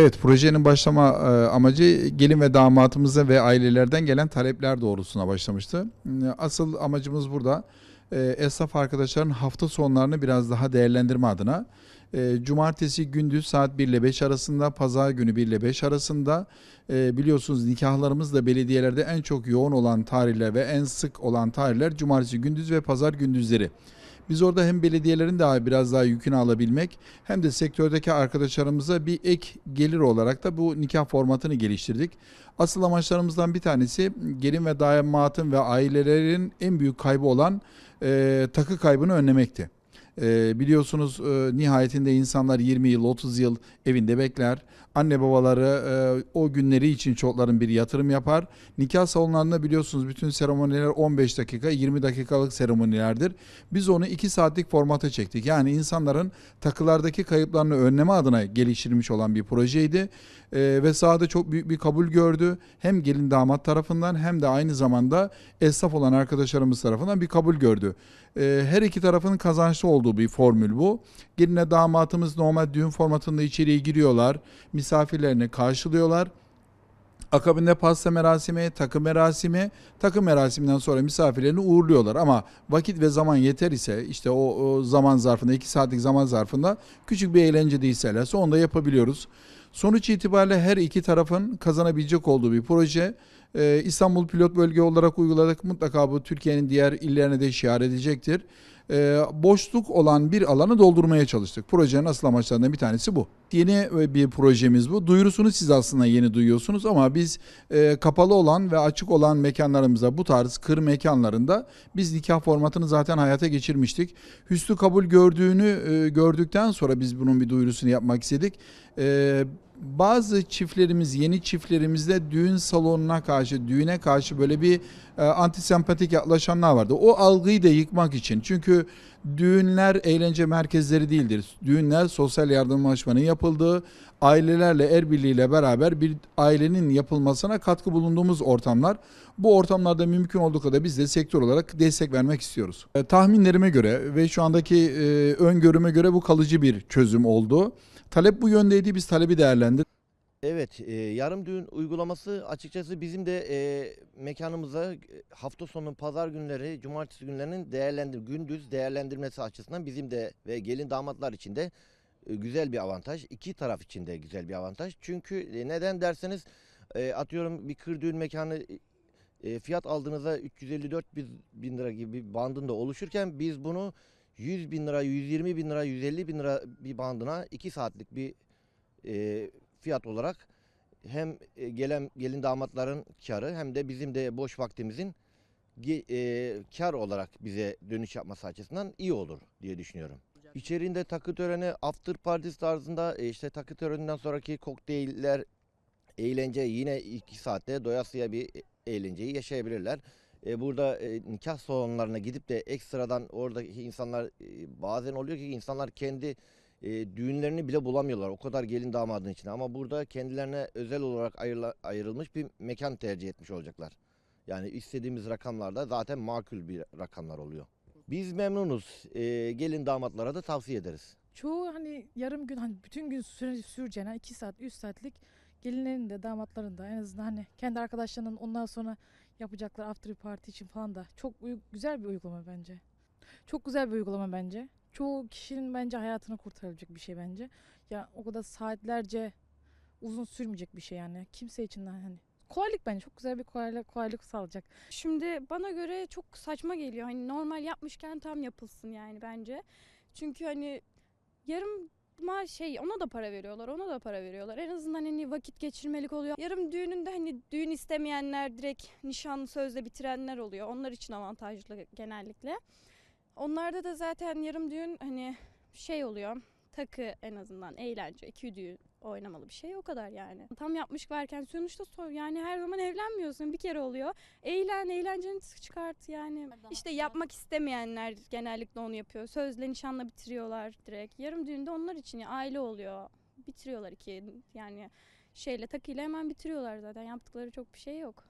Evet, projenin başlama e, amacı gelin ve damatımıza ve ailelerden gelen talepler doğrultusuna başlamıştı. Asıl amacımız burada e, esnaf arkadaşların hafta sonlarını biraz daha değerlendirme adına e, cumartesi gündüz saat 1 ile 5 arasında, pazar günü 1 ile 5 arasında biliyorsunuz nikahlarımız da belediyelerde en çok yoğun olan tarihler ve en sık olan tarihler cumartesi gündüz ve pazar gündüzleri. Biz orada hem belediyelerin daha biraz daha yükünü alabilmek hem de sektördeki arkadaşlarımıza bir ek gelir olarak da bu nikah formatını geliştirdik. Asıl amaçlarımızdan bir tanesi gelin ve damatın ve ailelerin en büyük kaybı olan e, takı kaybını önlemekti. E, biliyorsunuz e, nihayetinde insanlar 20 yıl 30 yıl evinde bekler. Anne babaları e, o günleri için çocukların bir yatırım yapar. Nikah salonlarında biliyorsunuz bütün seremoniler 15 dakika 20 dakikalık seremonilerdir. Biz onu 2 saatlik formata çektik. Yani insanların takılardaki kayıplarını önleme adına geliştirilmiş olan bir projeydi. Ee, ve sahada çok büyük bir kabul gördü. Hem gelin damat tarafından hem de aynı zamanda esnaf olan arkadaşlarımız tarafından bir kabul gördü. Ee, her iki tarafın kazançlı olduğu bir formül bu. Gelinle damatımız normal düğün formatında içeriye giriyorlar. Misafirlerini karşılıyorlar. Akabinde pasta merasimi, takım merasimi, takım merasiminden sonra misafirlerini uğurluyorlar. Ama vakit ve zaman yeter ise işte o, o zaman zarfında, iki saatlik zaman zarfında küçük bir eğlence de isterlerse onu da yapabiliyoruz. Sonuç itibariyle her iki tarafın kazanabilecek olduğu bir proje. Ee, İstanbul pilot bölge olarak uyguladık. Mutlaka bu Türkiye'nin diğer illerine de şiar edecektir. Ee, boşluk olan bir alanı doldurmaya çalıştık. Projenin asıl amaçlarından bir tanesi bu. Yeni bir projemiz bu. Duyurusunu siz aslında yeni duyuyorsunuz ama biz e, kapalı olan ve açık olan mekanlarımızda bu tarz kır mekanlarında biz nikah formatını zaten hayata geçirmiştik. Hüsnü kabul gördüğünü e, gördükten sonra biz bunun bir duyurusunu yapmak istedik. E, bazı çiftlerimiz, yeni çiftlerimizde düğün salonuna karşı, düğüne karşı böyle bir e, antisempatik yaklaşanlar vardı. O algıyı da yıkmak için. Çünkü düğünler eğlence merkezleri değildir. Düğünler sosyal yardımlaşmanın yapıldığı, ailelerle er birliğiyle beraber bir ailenin yapılmasına katkı bulunduğumuz ortamlar. Bu ortamlarda mümkün olduğu kadar biz de sektör olarak destek vermek istiyoruz. E, tahminlerime göre ve şu andaki e, öngörüme göre bu kalıcı bir çözüm oldu. Talep bu yöndeydi. Biz talebi değerlendirdik. Evet, e, yarım düğün uygulaması açıkçası bizim de e, mekanımıza e, hafta sonu pazar günleri, cumartesi günlerinin değerlendir gündüz değerlendirmesi açısından bizim de ve gelin damatlar için de e, güzel bir avantaj. İki taraf için de güzel bir avantaj. Çünkü e, neden derseniz e, atıyorum bir kır düğün mekanı e, fiyat aldığınızda 354 bin- bin lira gibi bir bandında oluşurken biz bunu 100 bin lira, 120 bin lira, 150 bin lira bir bandına 2 saatlik bir e, fiyat olarak hem e, gelen gelin damatların karı hem de bizim de boş vaktimizin e, kar olarak bize dönüş yapması açısından iyi olur diye düşünüyorum. İçeriğinde takı töreni, after party tarzında e, işte takı töreninden sonraki kokteyller, eğlence yine 2 saatte doyasıya bir e- eğlenceyi yaşayabilirler. E, burada e, nikah salonlarına gidip de ekstradan oradaki insanlar e, bazen oluyor ki insanlar kendi e, düğünlerini bile bulamıyorlar. O kadar gelin damadın içine. Ama burada kendilerine özel olarak ayrıla- ayrılmış bir mekan tercih etmiş olacaklar. Yani istediğimiz rakamlarda zaten makul bir rakamlar oluyor. Biz memnunuz. E, gelin damatlara da tavsiye ederiz. Çoğu hani yarım gün hani bütün gün süre süreceğine 2 saat 3 saatlik gelinlerin de damatların da en azından hani kendi arkadaşlarının ondan sonra yapacaklar after party için falan da çok güzel bir uygulama bence. Çok güzel bir uygulama bence. Çoğu kişinin bence hayatını kurtarabilecek bir şey bence. Ya o kadar saatlerce uzun sürmeyecek bir şey yani. Kimse için de hani kolaylık bence çok güzel bir kolaylık, kolaylık sağlayacak. Şimdi bana göre çok saçma geliyor. Hani normal yapmışken tam yapılsın yani bence. Çünkü hani yarım ma şey ona da para veriyorlar, ona da para veriyorlar. En azından hani vakit geçirmelik oluyor. Yarım düğününde hani düğün istemeyenler direkt nişanlı sözle bitirenler oluyor. Onlar için avantajlı genellikle. Onlarda da zaten yarım düğün hani şey oluyor. Takı en azından eğlence, iki düğün oynamalı bir şey o kadar yani. Tam yapmış varken sonuçta so- yani her zaman evlenmiyorsun bir kere oluyor. Eğlen, eğlenceni çıkart yani. İşte yapmak istemeyenler genellikle onu yapıyor. Sözle nişanla bitiriyorlar direkt. Yarım düğünde onlar için ya, aile oluyor. Bitiriyorlar iki yani şeyle takıyla hemen bitiriyorlar zaten. Yaptıkları çok bir şey yok.